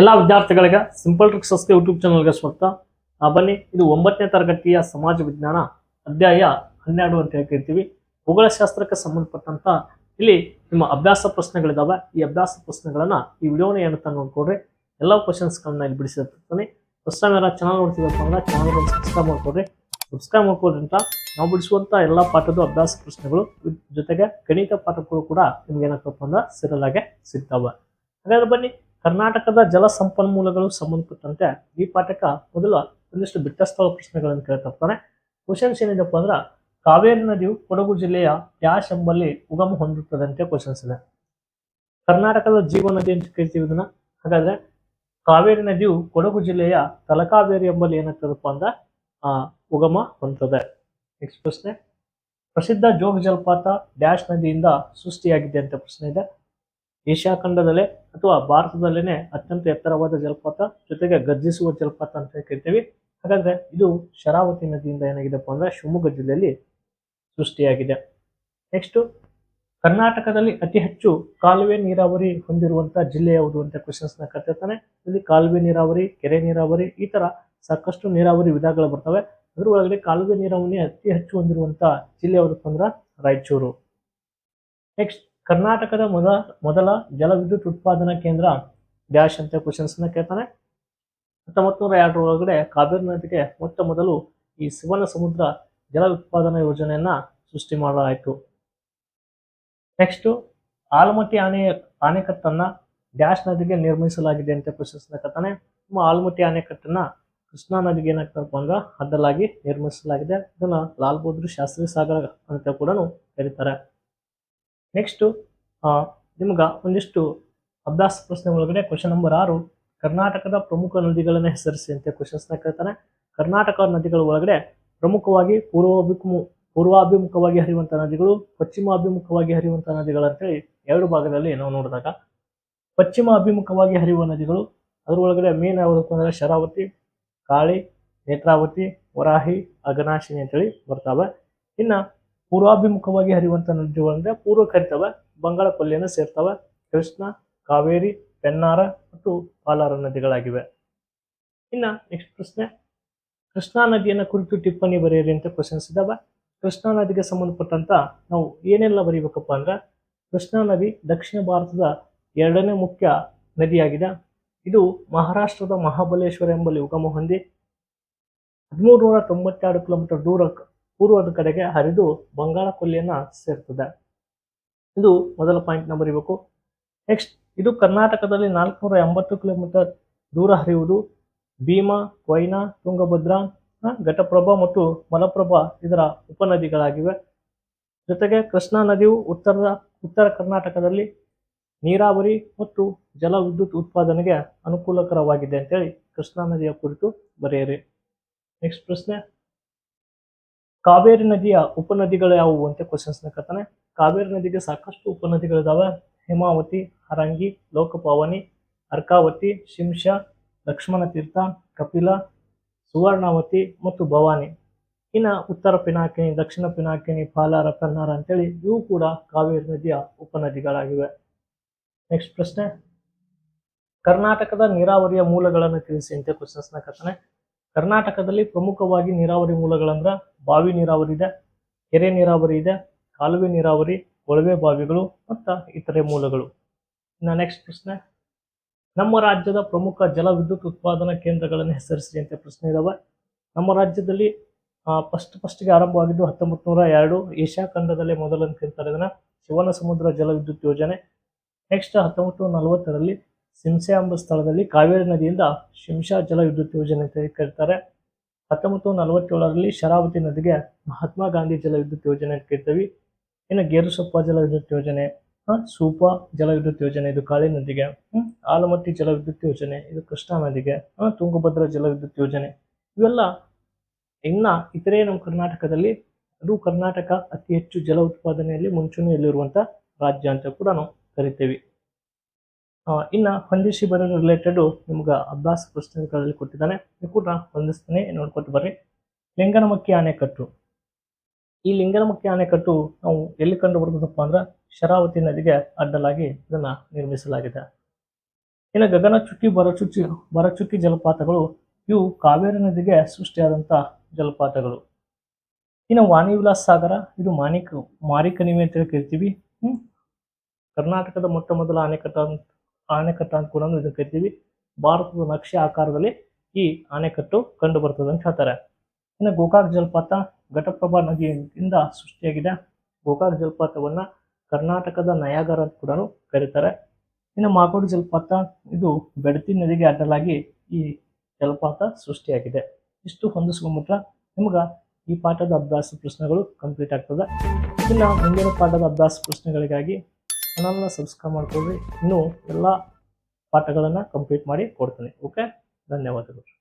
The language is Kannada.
ಎಲ್ಲ ವಿದ್ಯಾರ್ಥಿಗಳಿಗೆ ಸಿಂಪಲ್ ಟ್ರಿಕ್ಸಸ್ಗೆ ಯೂಟ್ಯೂಬ್ ಚಾನಲ್ಗೆ ಸ್ವಾಗತ. ಬನ್ನಿ, ಇದು ಒಂಬತ್ತನೇ ತರಗತಿಯ ಸಮಾಜ ವಿಜ್ಞಾನ ಅಧ್ಯಾಯ ಹನ್ನೆರಡು ಅಂತ ಹೇಳ್ತಿರ್ತೀವಿ. ಭೂಗೋಳಶಾಸ್ತ್ರಕ್ಕೆ ಸಂಬಂಧಪಟ್ಟಂತ ಇಲ್ಲಿ ನಿಮ್ಮ ಅಭ್ಯಾಸ ಪ್ರಶ್ನೆಗಳಿದಾವೆ. ಈ ಅಭ್ಯಾಸ ಪ್ರಶ್ನೆಗಳನ್ನ ಈ ವಿಡಿಯೋನ ಏನಂತ ನೋಡ್ಕೊಡ್ರಿ ಎಲ್ಲ ಕ್ವಶನ್ಸ್ಗಳನ್ನ ಇಲ್ಲಿ ಬಿಡಿಸಿರ್ತಾನೆ. ಫಸ್ಟ್ ಟೈಮ್ ಯಾರು ಚಾನಲ್ ನೋಡ್ತಿದ್ದಪ್ಪ ಅಂದ್ರೆ ಚಾನಲ್ ಸಬ್ಸ್ಕ್ರೈಬ್ ಮಾಡ್ಕೊಡ್ರಿ ಸಬ್ಸ್ಕ್ರೈಬ್ ಮಾಡ್ಕೊಡ್ರಿ ಅಂತ ನಾವು ಬಿಡಿಸುವಂತ ಎಲ್ಲ ಪಾಠದ ಅಭ್ಯಾಸ ಪ್ರಶ್ನೆಗಳು. ಜೊತೆಗೆ ಗಣಿತ ಪಾಠಗಳು ಕೂಡ ನಿಮ್ಗೆ ಏನಾಗ್ತಪ್ಪ ಅಂದ್ರೆ ಸಿರಲಾಗೆ ಸಿಗ್ತಾವೆ. ಹಾಗಾದ್ರೆ ಬನ್ನಿ ಕರ್ನಾಟಕದ ಜಲ ಸಂಪನ್ಮೂಲಗಳು ಸಂಬಂಧಪಟ್ಟಂತೆ ಈ ಪಾಠಕ ಮೊದಲು ಒಂದಿಷ್ಟು ಬಿಟ್ಟಸ್ಥಳ ಪ್ರಶ್ನೆಗಳನ್ನು ಕೇಳ್ತಾನೆ ಕ್ವಶನ್ಸ್ ಏನಿದೆಪ್ಪ ಅಂದ್ರೆ, ಕಾವೇರಿ ನದಿಯು ಕೊಡಗು ಜಿಲ್ಲೆಯ ಡ್ಯಾಶ್ ಎಂಬಲ್ಲಿ ಉಗಮ ಹೊಂದುತ್ತದೆ ಅಂತ ಕ್ವಶನ್ಸ್ ಇದೆ. ಕರ್ನಾಟಕದ ಜೀವ ನದಿ ಅಂತ ಕೇಳ್ತೀವಿ ಇದನ್ನ. ಹಾಗಾದ್ರೆ ಕಾವೇರಿ ನದಿಯು ಕೊಡಗು ಜಿಲ್ಲೆಯ ತಲಕಾವೇರಿ ಎಂಬಲ್ಲಿ ಏನಾಗ್ತದಪ್ಪ ಅಂದ್ರೆ, ಆ, ಉಗಮ ಹೊಂದುತ್ತದೆ ನೆಕ್ಸ್ಟ್ ಪ್ರಶ್ನೆ. ಪ್ರಸಿದ್ಧ ಜೋಗ ಜಲಪಾತ ಡ್ಯಾಶ್ ನದಿಯಿಂದ ಸೃಷ್ಟಿಯಾಗಿದೆ ಅಂತ ಪ್ರಶ್ನೆ ಇದೆ. ಏಷ್ಯಾ ಖಂಡದಲ್ಲೇ ಅಥವಾ ಭಾರತದಲ್ಲೇನೆ ಅತ್ಯಂತ ಎತ್ತರವಾದ ಜಲಪಾತ, ಜೊತೆಗೆ ಗರ್ಜಿಸುವ ಜಲಪಾತ ಅಂತ ಕರಿತೀವಿ ಹಾಗಾದ್ರೆ ಇದು ಶರಾವತಿ ನದಿಯಿಂದ ಏನಾಗಿದೆಪ್ಪ ಅಂದ್ರೆ ಶಿವಮೊಗ್ಗ ಜಿಲ್ಲೆಯಲ್ಲಿ ಸೃಷ್ಟಿಯಾಗಿದೆ. ನೆಕ್ಸ್ಟ್ ಕರ್ನಾಟಕದಲ್ಲಿ ಅತಿ ಹೆಚ್ಚು ಕಾಲುವೆ ನೀರಾವರಿ ಹೊಂದಿರುವಂತ ಜಿಲ್ಲೆ ಯಾವುದು ಅಂತ ಕ್ವಶನ್ಸ್ನ ಇಲ್ಲಿ ಕಾಲುವೆ ನೀರಾವರಿ, ಕೆರೆ ನೀರಾವರಿ, ಈ ತರ ಸಾಕಷ್ಟು ನೀರಾವರಿ ವಿಧಗಳು ಬರ್ತವೆ. ಅದ್ರ ಒಳಗಡೆ ಕಾಲುವೆ ನೀರಾವರಿ ಅತಿ ಹೆಚ್ಚು ಹೊಂದಿರುವಂತ ಜಿಲ್ಲೆ ಯಾವುದಪ್ಪ ಅಂದ್ರೆ ರಾಯಚೂರು. ನೆಕ್ಸ್ಟ್ ಕರ್ನಾಟಕದ ಮೊದ, ಮೊದಲ ಜಲವಿದ್ಯುತ್ ಉತ್ಪಾದನಾ ಕೇಂದ್ರ ಡ್ಯಾಶ್ ಅಂತ ಕ್ವಶನ್ಸ್ನ ಕೇಳ್ತಾನೆ. ಹತ್ತೊಂಬತ್ತು ನೂರ ಎರಡರ ಒಳಗಡೆ ಕಾವೇರಿ ನದಿಗೆ ಮೊಟ್ಟ ಮೊದಲು ಈ ಸುವರ್ಣ ಸಮುದ್ರ ಜಲ ಉತ್ಪಾದನಾ ಯೋಜನೆಯನ್ನ ಸೃಷ್ಟಿ ಮಾಡಲಾಯಿತು. ನೆಕ್ಸ್ಟ್ ಆಲಮಟ್ಟಿ ಆನೆ ಆಣೆಕಟ್ಟನ್ನ ಡ್ಯಾಶ್ ನದಿಗೆ ನಿರ್ಮಿಸಲಾಗಿದೆ ಅಂತ ನ ಕೇಳ್ತಾನೆ. ನಮ್ಮ ಆಲಮಟ್ಟಿ ಆಣೆಕಟ್ಟನ್ನ ಕೃಷ್ಣಾ ನದಿಗೆ ಏನಾಗ್ತಾರಪ್ಪ ಅಂದ್ರೆ ಅಡ್ಡಲಾಗಿ ನಿರ್ಮಿಸಲಾಗಿದೆ. ಇದನ್ನ ಲಾಲ್ ಬಹದ್ದೂರ್ ಶಾಸ್ತ್ರಿ ಸಾಗರ ಅಂತ ಕೂಡ ಕರೀತಾರೆ. ನೆಕ್ಸ್ಟ್ ನಿಮ್ಗೆ ಒಂದಿಷ್ಟು ಅಭ್ಯಾಸ ಪ್ರಶ್ನೆ ಒಳಗಡೆ ಕ್ವಶನ್ ನಂಬರ್ ಆರು, ಕರ್ನಾಟಕದ ಪ್ರಮುಖ ನದಿಗಳನ್ನ ಹೆಸರಿಸಿ ಅಂತ ಕ್ವಶನ್ಸ್ನ ಕೇಳ್ತಾನೆ ಕರ್ನಾಟಕ ನದಿಗಳ ಒಳಗಡೆ ಪ್ರಮುಖವಾಗಿ ಪೂರ್ವಾಭಿಮು, ಪೂರ್ವಾಭಿಮುಖವಾಗಿ ಹರಿಯುವಂಥ ನದಿಗಳು, ಪಶ್ಚಿಮಾಭಿಮುಖವಾಗಿ ಹರಿಯುವಂಥ ನದಿಗಳು ಅಂತೇಳಿ ಎರಡು ಭಾಗದಲ್ಲಿ ನಾವು ನೋಡಿದಾಗ ಪಶ್ಚಿಮ ಅಭಿಮುಖವಾಗಿ ಹರಿಯುವ ನದಿಗಳು, ಅದರೊಳಗಡೆ ಮೇನ್ ಯಾವುದಪ್ಪ ಅಂದರೆ ಶರಾವತಿ, ಕಾಳಿ, ನೇತ್ರಾವತಿ, ವರಾಹಿ ಅಗನಾಶಿನಿ ಅಂತೇಳಿ ಬರ್ತಾವೆ. ಇನ್ನ ಪೂರ್ವಾಭಿಮುಖವಾಗಿ ಹರಿಯುವಂಥ ನದಿಗಳಂದ್ರೆ ಪೂರ್ವ ಕರಿತವೆ ಬಂಗಾಳ ಕೊಲ್ಲಿಯನ್ನು ಸೇರ್ತವೆ, ಕೃಷ್ಣ, ಕಾವೇರಿ, ಪೆನ್ನಾರ ಮತ್ತು ಪಾಲಾರ ನದಿಗಳಾಗಿವೆ. ಇನ್ನ ನೆಕ್ಸ್ಟ್ ಪ್ರಶ್ನೆ. ಕೃಷ್ಣಾ ನದಿಯನ್ನ ಕುರಿತು ಟಿಪ್ಪಣಿ ಬರೆಯಿರಿ ಅಂತ ಕ್ವಶನ್ಸ್ ಇದ್ದಾವೆ ಕೃಷ್ಣಾ ನದಿಗೆ ಸಂಬಂಧಪಟ್ಟಂತ ನಾವು ಏನೆಲ್ಲ ಬರೀಬೇಕಪ್ಪ ಅಂದ್ರೆ, ಕೃಷ್ಣಾ ನದಿ ದಕ್ಷಿಣ ಭಾರತದ ಎರಡನೇ ಮುಖ್ಯ ನದಿಯಾಗಿದೆ. ಇದು ಮಹಾರಾಷ್ಟ್ರದ ಮಹಾಬಲೇಶ್ವರ ಎಂಬಲ್ಲಿ ಉಗಮ ಹೊಂದಿ ಹದಿಮೂರು ನೂರ ತೊಂಬತ್ತೆರಡು ಕಿಲೋಮೀಟರ್ ದೂರ ಪೂರ್ವದ ಕಡೆಗೆ ಹರಿದು ಬಂಗಾಳ ಕೊಲ್ಲಿಯನ್ನ ಸೇರ್ತದೆ. ಇದು ಮೊದಲ ಪಾಯಿಂಟ್ ನಂಬರ್ ಇರಬೇಕು. ನೆಕ್ಸ್ಟ್ ಇದು ಕರ್ನಾಟಕದಲ್ಲಿ ನಾಲ್ಕುನೂರ ಎಂಬತ್ತು ಕಿಲೋಮೀಟರ್ ದೂರ ಹರಿಯುವುದು. ಭೀಮಾ, ಕೊಯ್ನಾ, ತುಂಗಭದ್ರಾ ಘಟಪ್ರಭಾ ಮತ್ತು ಮಲಪ್ರಭಾ ಇದರ ಉಪನದಿಗಳಾಗಿವೆ. ಜೊತೆಗೆ ಕೃಷ್ಣಾ ನದಿಯು ಉತ್ತರ ಉತ್ತರ ಕರ್ನಾಟಕದಲ್ಲಿ ನೀರಾವರಿ ಮತ್ತು ಜಲ ವಿದ್ಯುತ್ ಉತ್ಪಾದನೆಗೆ ಅನುಕೂಲಕರವಾಗಿದೆ ಅಂತೇಳಿ ಕೃಷ್ಣಾ ನದಿಯ ಕುರಿತು ಬರೆಯಿರಿ. ನೆಕ್ಸ್ಟ್ ಪ್ರಶ್ನೆ. ಕಾವೇರಿ ನದಿಯ ಉಪನದಿಗಳು ಯಾವುವು ಅಂತ ಕ್ವಶನ್ಸ್ನ ಕರ್ತಾನೆ ಕಾವೇರಿ ನದಿಗೆ ಸಾಕಷ್ಟು ಉಪನದಿಗಳಿದಾವೆ. ಹೇಮಾವತಿ, ಹರಂಗಿ, ಲೋಕಪಾವನಿ, ಅರ್ಕಾವತಿ ಶಿಂಷ ಲಕ್ಷ್ಮಣ ತೀರ್ಥ, ಕಪಿಲ, ಸುವರ್ಣಾವತಿ ಮತ್ತು ಭವಾನಿ. ಇನ್ನು ಉತ್ತರ ಪಿನಾಕಿನಿ ದಕ್ಷಿಣ ಪಿನಾಕಿನಿ ಪಾಲಾರ ಪನ್ನಾರ ಅಂತೇಳಿ ಇವು ಕೂಡ ಕಾವೇರಿ ನದಿಯ ಉಪನದಿಗಳಾಗಿವೆ. ನೆಕ್ಸ್ಟ್ ಪ್ರಶ್ನೆ. ಕರ್ನಾಟಕದ ನೀರಾವರಿಯ ಮೂಲಗಳನ್ನು ತಿಳಿಸಿ ಅಂತ ಕ್ವಶನ್ಸ್ನ ಕರ್ತಾನೆ ಕರ್ನಾಟಕದಲ್ಲಿ ಪ್ರಮುಖವಾಗಿ ನೀರಾವರಿ ಮೂಲಗಳಂದ್ರ ಬಾವಿ ನೀರಾವರಿ ಇದೆ, ಕೆರೆ ನೀರಾವರಿ ಇದೆ, ಕಾಲುವೆ ನೀರಾವರಿ, ಕೊಳವೆ ಬಾವಿಗಳು ಮತ್ತು ಇತರೆ ಮೂಲಗಳು. ಇನ್ನು ನೆಕ್ಸ್ಟ್ ಪ್ರಶ್ನೆ, ನಮ್ಮ ರಾಜ್ಯದ ಪ್ರಮುಖ ಜಲ ವಿದ್ಯುತ್ ಉತ್ಪಾದನಾ ಕೇಂದ್ರಗಳನ್ನು ಹೆಸರಿಸಿ ಅಂತ ಪ್ರಶ್ನೆ ಇದಾವೆ. ನಮ್ಮ ರಾಜ್ಯದಲ್ಲಿ ಫಸ್ಟ್ ಫಸ್ಟ್ಗೆ ಆರಂಭವಾಗಿದ್ದು ಹತ್ತೊಂಬತ್ತು ನೂರ ಎರಡು ಏಷ್ಯಾ ಖಂಡದಲ್ಲೇ ಮೊದಲಂತ ಕರೀತಾರೆ ಇದನ್ನ ಶಿವನ ಸಮುದ್ರ ಜಲ ವಿದ್ಯುತ್ ಯೋಜನೆ. ನೆಕ್ಸ್ಟ್ ಹತ್ತೊಂಬತ್ತು ನಲವತ್ತರಲ್ಲಿ ಸಿಂಸೆ ಎಂಬ ಸ್ಥಳದಲ್ಲಿ ಕಾವೇರಿ ನದಿಯಿಂದ ಶಿಂಷಾ ಜಲ ವಿದ್ಯುತ್ ಯೋಜನೆ ಅಂತ ಕರೀತಾರೆ ಹತ್ತೊಂಬತ್ತು ನಲವತ್ತೇಳರಲ್ಲಿ ಶರಾವತಿ ನದಿಗೆ ಮಹಾತ್ಮ ಗಾಂಧಿ ಜಲ ವಿದ್ಯುತ್ ಯೋಜನೆ ಅಂತ ಕರಿತೀವಿ ಇನ್ನು ಗೇರುಸೊಪ್ಪ ಜಲ ವಿದ್ಯುತ್ ಯೋಜನೆ ಸೂಪ ಜಲ ವಿದ್ಯುತ್ ಯೋಜನೆ ಇದು ಕಾಳಿ ನದಿಗೆ ಆಲಮಟ್ಟಿ ಜಲ ವಿದ್ಯುತ್ ಯೋಜನೆ, ಇದು ಕೃಷ್ಣಾ ನದಿಗೆ ತುಂಗಭದ್ರಾ ಜಲ ವಿದ್ಯುತ್ ಯೋಜನೆ. ಇವೆಲ್ಲ ಇನ್ನ ಇತರೆ ನಮ್ಮ ಕರ್ನಾಟಕದಲ್ಲಿ ಅದು ಕರ್ನಾಟಕ ಅತಿ ಹೆಚ್ಚು ಜಲ ಉತ್ಪಾದನೆಯಲ್ಲಿ ಮುಂಚೂಣಿಯಲ್ಲಿರುವಂಥ ರಾಜ್ಯ ಅಂತ ಕೂಡ ನಾವು ಕರಿತೇವೆ. ಇನ್ನ ಹೊಂದಿಸಿ ಬರೋ ರಿಲೇಟೆಡು ನಿಮ್ಗೆ ಅಭ್ಯಾಸ ಪ್ರಶ್ನೆಗಳಲ್ಲಿ ಕೊಟ್ಟಿದ್ದಾನೆ. ನೀವು ಕೂಡ ಹೊಂದಿಸ್ತಾನೆ, ನೋಡ್ಕೊತ ಬರ್ರಿ. ಲಿಂಗನಮಕ್ಕಿ ಅಣೆಕಟ್ಟು ಈ ಲಿಂಗನಮಕ್ಕಿ ಅಣೆಕಟ್ಟು ನಾವು ಎಲ್ಲಿ ಕಂಡು ಬರ್ತದಪ್ಪ ಅಂದ್ರೆ ಶರಾವತಿ ನದಿಗೆ ಅಡ್ಡಲಾಗಿ ಇದನ್ನ ನಿರ್ಮಿಸಲಾಗಿದೆ. ಇನ್ನು ಗಗನಚುಕ್ಕಿ ಬರಚುಕ್ಕಿ ಬರಚುಕ್ಕಿ ಜಲಪಾತಗಳು ಇವು ಕಾವೇರಿ ನದಿಗೆ ಸೃಷ್ಟಿಯಾದಂಥ ಜಲಪಾತಗಳು. ಇನ್ನು ವಾಣಿ ವಿಲಾಸ್ ಸಾಗರ, ಇದು ಮಾನಿಕ ಅಂತ ಹೇಳಿ ಕರಿತೀವಿ ಕರ್ನಾಟಕದ ಮೊಟ್ಟ ಮೊದಲ ಅಣೆಕಟ್ಟು ಅಣೆಕಟ್ಟು ಅಂತ ಕೂಡ ಇದನ್ನು ಕರಿತೀವಿ. ಭಾರತದ ನಕ್ಷೆ ಆಕಾರದಲ್ಲಿ ಈ ಅಣೆಕಟ್ಟು ಕಂಡು ಬರ್ತದೆ ಅಂತ ಹೇಳ್ತಾರೆ. ಇನ್ನು ಗೋಕಾಕ್ ಜಲಪಾತ ಘಟಪ್ರಭಾ ನದಿಯಿಂದ ಸೃಷ್ಟಿಯಾಗಿದೆ ಗೋಕಾಕ್ ಜಲಪಾತವನ್ನು ಕರ್ನಾಟಕದ ನಯಾಗರ ಅಂತ ಕೂಡ ಕರೀತಾರೆ. ಇನ್ನು ಮಾಗೋಡು ಜಲಪಾತ ಇದು ಬೆಡತಿ ನದಿಗೆ ಅಡ್ಡಲಾಗಿ ಈ ಜಲಪಾತ ಸೃಷ್ಟಿಯಾಗಿದೆ. ಇಷ್ಟು ಹೊಂದಿಸ್ಕೊಂಡ್ಬಿಟ್ರೆ ನಿಮ್ಗೆ ಈ ಪಾಠದ ಅಭ್ಯಾಸ ಪ್ರಶ್ನೆಗಳು ಕಂಪ್ಲೀಟ್ ಆಗ್ತದೆ. ಇನ್ನು ಮುಂದಿನ ಪಾಠದ ಅಭ್ಯಾಸ ಪ್ರಶ್ನೆಗಳಿಗಾಗಿ ಚಾನಲ್ನ ಸಬ್ಸ್ಕ್ರೈಬ್ ಮಾಡ್ಕೊಳ್ಳಿ. ಇನ್ನೂ ಎಲ್ಲ ಪಾಠಗಳನ್ನು ಕಂಪ್ಲೀಟ್ ಮಾಡಿ ಕೊಡ್ತೀನಿ. ಓಕೆ ಧನ್ಯವಾದಗಳು.